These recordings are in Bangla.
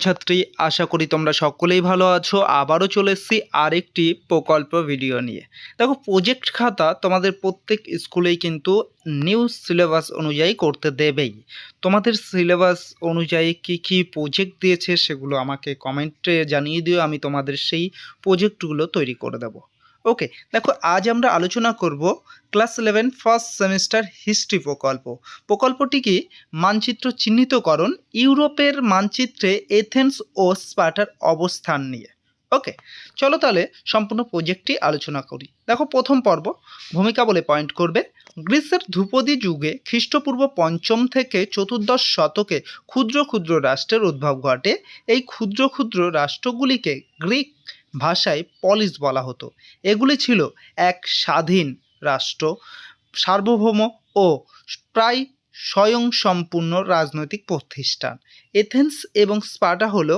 ছাত্রী, আশা করি তোমরা সকলেই ভালো আছো। আবারও চলে এসেছি আরেকটি প্রকল্প ভিডিও নিয়ে। দেখো প্রজেক্ট খাতা তোমাদের প্রত্যেক স্কুলেই কিন্তু নিউ সিলেবাস অনুযায়ী করতে দেবেই। তোমাদের সিলেবাস অনুযায়ী কি কি প্রজেক্ট দিয়েছে সেগুলো আমাকে কমেন্টে জানিয়ে দিও। আমি তোমাদের সেই প্রজেক্টগুলো তৈরি করে দেবো। ওকে দেখো, আজ আমরা আলোচনা করব class eleven first semester history প্রকল্প। প্রকল্পটি কি? মানচিত্র চিহ্নিতকরণ, ইউরোপের মানচিত্রে এথেন্স ও স্পার্টার অবস্থান নিয়ে। ওকে চলো তাহলে সম্পূর্ণ প্রজেক্টটি আলোচনা করি। দেখো, প্রথম পর্ব, ভূমিকা বলে পয়েন্ট করবে। গ্রিসের ধ্রুপদী যুগে খ্রিস্টপূর্ব পঞ্চম থেকে চতুর্দশ শতকে ক্ষুদ্র ক্ষুদ্র রাষ্ট্রের উদ্ভব ঘটে। এই ক্ষুদ্র ক্ষুদ্র রাষ্ট্রগুলিকে গ্রিক ভাষায় পলিস বলা হতো। এগুলি ছিল এক স্বাধীন রাষ্ট্র, সার্বভৌম ও প্রায় স্বয়ংসম্পূর্ণ রাজনৈতিক প্রতিষ্ঠান। এথেন্স এবং স্পার্টা হল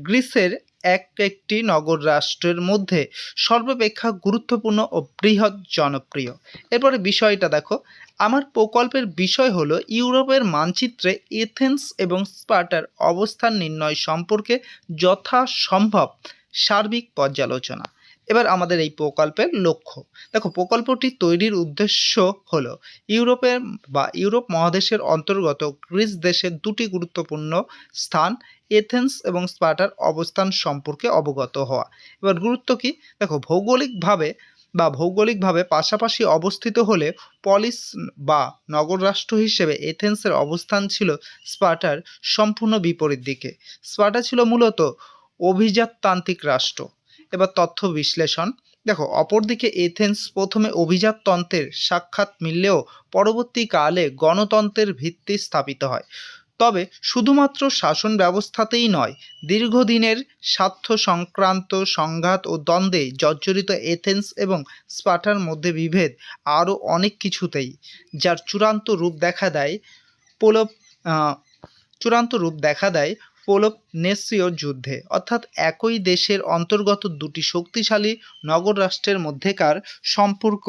গ্রিসের এক একটি নগর রাষ্ট্রের মধ্যে সর্বাপেক্ষা গুরুত্বপূর্ণ ও বৃহৎ জনপ্রিয়। এরপরে বিষয়টা দেখো। আমার প্রকল্পের বিষয় হলো ইউরোপের মানচিত্রে এথেন্স এবং স্পার্টার অবস্থান নির্ণয় সম্পর্কে যথাসম্ভব সার্বিক পর্যালোচনা। এবার আমাদের এই প্রকল্পের লক্ষ্য। দেখো, প্রকল্পটি তৈরির উদ্দেশ্য হলো ইউরোপের বা ইউরোপ মহাদেশের অন্তর্গত গ্রিস দেশের দুটি গুরুত্বপূর্ণ স্থান, এথেন্স এবং স্পার্টার অবস্থান সম্পর্কে অবগত হওয়া। এবার গুরুত্ব কি? দেখো, ভৌগোলিকভাবে বা ভৌগোলিকভাবে পাশাপাশি অবস্থিত হলে পলিস বা নগর রাষ্ট্র হিসেবে এথেন্সের অবস্থান ছিল স্পার্টার সম্পূর্ণ বিপরীত দিকে। স্পার্টা ছিল মূলত অভিজাততান্ত্রিক রাষ্ট্র। এবার তথ্য বিশ্লেষণ। দেখো, অপরদিকে এথেন্স প্রথমে অভিজাততন্ত্রের সাক্ষাৎ মিললেও পরবর্তীকালে গণতন্ত্রের ভিত্তি স্থাপিত হয়। তবে শুধুমাত্র শাসন ব্যবস্থাতেই নয়, দীর্ঘদিনের স্বার্থ সংক্রান্ত সংঘাত ও দ্বন্দ্বে জর্জরিত এথেন্স এবং স্পার্টার মধ্যে বিভেদ আরও অনেক কিছুতেই, যার চূড়ান্ত রূপ দেখা দেয় পোলপ চূড়ান্ত রূপ দেখা দেয় পোলোপনেসীয় যুদ্ধে, অর্থাৎ একই দেশের অন্তর্গত দুটি শক্তিশালী নগর রাষ্ট্রের মধ্যেকার সম্পর্ক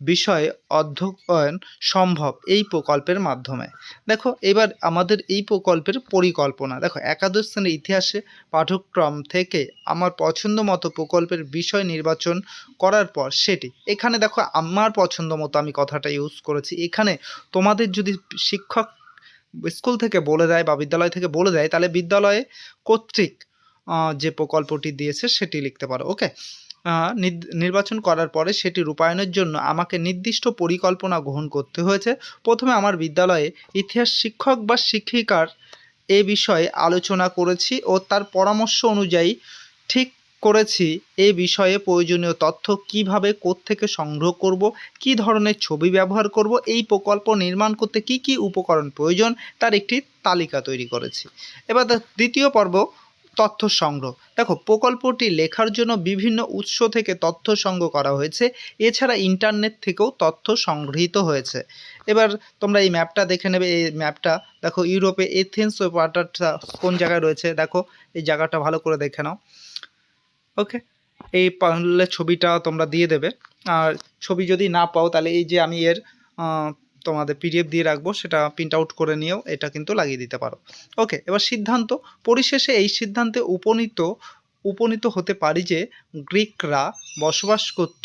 বিষয়ে অধ্যয়ন সম্ভব এই প্রকল্পের মাধ্যমে। দেখো, এবার আমাদের এই প্রকল্পের পরিকল্পনা। দেখো, একাদশ শ্রেণির ইতিহাসে পাঠ্যক্রম থেকে আমার পছন্দ মতো প্রকল্পের বিষয় নির্বাচন করার পর সেটি। এখানে দেখো, আমার পছন্দ মতো আমি কথাটা ইউজ করেছি। এখানে তোমাদের যদি শিক্ষক স্কুল থেকে বলে দেয় বা বিদ্যালয় থেকে বলে দেয়, তাহলে বিদ্যালয়ে কর্তৃক যে প্রকল্পটি দিয়েছে সেটি লিখতে পারো ওকে নির্বাচন করার পরে সেটি রূপায়ণের জন্য আমাকে নির্দিষ্ট পরিকল্পনা গ্রহণ করতে হয়েছে। প্রথমে আমার বিদ্যালয়ে ইতিহাস শিক্ষক বা শিক্ষিকার এ বিষয়ে আলোচনা করেছি ও তার পরামর্শ অনুযায়ী ঠিক করেছি, এ বিষয়ে প্রয়োজনীয় তথ্য কীভাবে থেকে সংগ্রহ করব, কি ধরনের ছবি ব্যবহার করব, এই প্রকল্প নির্মাণ করতে কি কি উপকরণ প্রয়োজন, তার একটি তালিকা তৈরি করেছি। এবার দ্বিতীয় পর্ব, তথ্য সংগ্রহ। দেখো, প্রকল্পটি লেখার জন্য বিভিন্ন উৎস থেকে তথ্য সংগ্রহ করা হয়েছে, এছাড়া ইন্টারনেট থেকেও তথ্য সংগৃহীত হয়েছে। এবার তোমরা এই ম্যাপটা দেখে নেবে, এই ম্যাপটা, দেখো, ইউরোপে এথেন্স ওয়াটারটা কোন জায়গায় রয়েছে, দেখো, এই জায়গাটা ভালো করে দেখে নাও। ওকে এই পারলে ছবিটা তোমরা দিয়ে দেবে। আর ছবি যদি না পাও, তাহলে এই যে আমি এর তোমাদের পিডিএফ দিয়ে রাখব, সেটা প্রিন্ট আউট করে নিয়েও এটা কিন্তু লাগিয়ে দিতে পারো। ওকে এবার সিদ্ধান্ত। পরিশেষে এই সিদ্ধান্তে উপনীত উপনীত হতে পারি যে গ্রিকরা বসবাস করত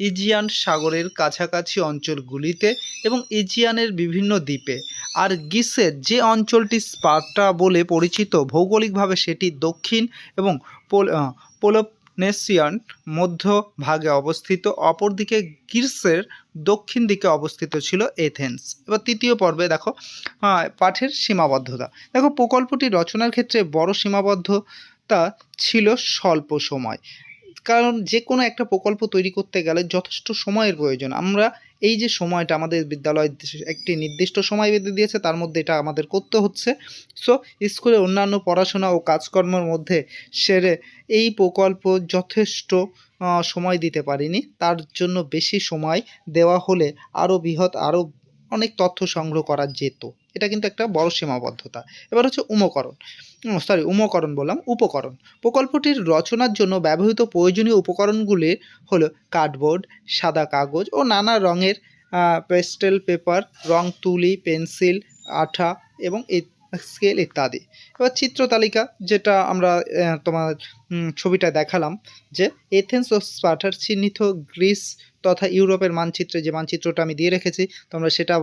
ইজিয়ান সাগরের কাছাকাছি অঞ্চলগুলিতে এবং ইজিয়ানের বিভিন্ন দ্বীপে। আর গ্রিসের যে অঞ্চলটি স্পার্টা বলে পরিচিত, ভৌগোলিকভাবে সেটি দক্ষিণ এবং পোলোপনেসিয়ান মধ্যভাগে অবস্থিত, অপরদিকে গ্রিসের দক্ষিণ দিকে অবস্থিত ছিল এথেন্স। এবার তৃতীয় পর্বে দেখো পাঠের সীমাবদ্ধতা। দেখো প্রকল্পটি রচনার ক্ষেত্রে বড় সীমাবদ্ধতা ছিল স্বল্প সময়। কারণ যে কোনো একটা প্রকল্প তৈরি করতে গেলে যথেষ্ট সময়ের প্রয়োজন। আমরা এই যে সময়টা আমাদের বিদ্যালয় একটি নির্দিষ্ট সময় বেঁধে দিয়েছে, তার মধ্যে এটা আমাদের করতে হচ্ছে। সো স্কুলে অন্যান্য পড়াশোনা ও কাজকর্মের মধ্যে সেরে এই প্রকল্প যথেষ্ট সময় দিতে পারিনি। তার জন্য বেশি সময় দেওয়া হলে আরও বৃহৎ আরও অনেক তথ্য সংগ্রহ করা যেত। এটা কিন্তু একটা বড় সীমাবদ্ধতা। এবার হচ্ছে উমকরণ। সরি উমকরণ বললাম, উপকরণ। প্রকল্পটির রচনার জন্য ব্যবহৃত প্রয়োজনীয় উপকরণগুলি হলো কার্ডবোর্ড, সাদা কাগজ ও নানা রঙের পেস্টেল পেপার, রং তুলি, পেন্সিল, আঠা এবং স্কেল ইত্যাদি। এবার চিত্র তালিকা, যেটা আমরা তোমার ছবিটা দেখালাম, যে এথেন্স ও স্পার্টার চিহ্নিত গ্রিস তথা ইউরোপের মানচিত্রে যে মানচিত্রটা আমি দিয়ে রেখেছি, তোমরা সেটা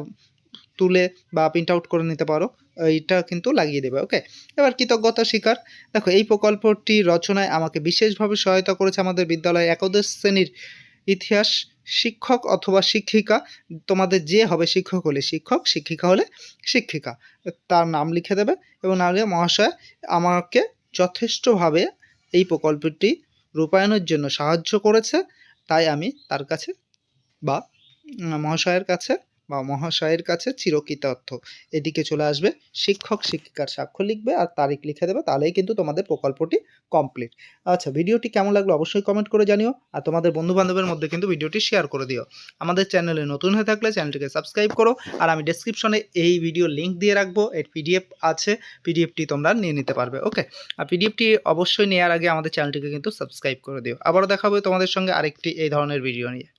তুলে বা প্রিন্ট আউট করে নিতে পারো, এইটা কিন্তু লাগিয়ে দেবে ওকে এবার কৃতজ্ঞতা স্বীকার। দেখো, এই প্রকল্পটি রচনায় আমাকে বিশেষভাবে সহায়তা করেছে আমাদের বিদ্যালয়ে একাদশ শ্রেণির ইতিহাস শিক্ষক অথবা শিক্ষিকা। তোমাদের যে হবে শিক্ষক হলে শিক্ষক, শিক্ষিকা হলে শিক্ষিকা। তার নাম লিখে দেবে এবং নাম লিখে মহাশয় আমাকে যথেষ্টভাবে এই প্রকল্পটি রূপায়ণের জন্য সাহায্য করেছে। তাই আমি তার কাছে বা মহাশয়ের কাছে বা মহাশয়ের কাছে চিরকৃতার্থ। এদিকে চলে আসবে, শিক্ষক, শিক্ষিকার স্বাক্ষর লিখবে আর তারিখ লিখে দেবে, তাহলেই কিন্তু তোমাদের প্রকল্পটি কমপ্লিট আচ্ছা ভিডিওটি কেমন লাগল অবশ্যই কমেন্ট করে জানিও, আর তোমাদের বন্ধু বান্ধবের মধ্যে কিন্তু ভিডিওটি শেয়ার করে দিও। আমাদের চ্যানেলে নতুন হয়ে থাকলে চ্যানেলটিকে সাবস্ক্রাইব করো, আর আমি ডেসক্রিপশনে এই ভিডিও লিঙ্ক দিয়ে রাখব, এর পিডিএফ আছে পিডিএফটি তোমরা নিয়ে নিতে পারবে ওকে আর পিডিএফটি অবশ্যই নেওয়ার আগে আমাদের চ্যানেলটিকে কিন্তু সাবস্ক্রাইব করে দিও। আবারও দেখা হবে তোমাদের সঙ্গে আরেকটি এই ধরনের ভিডিও নিয়ে।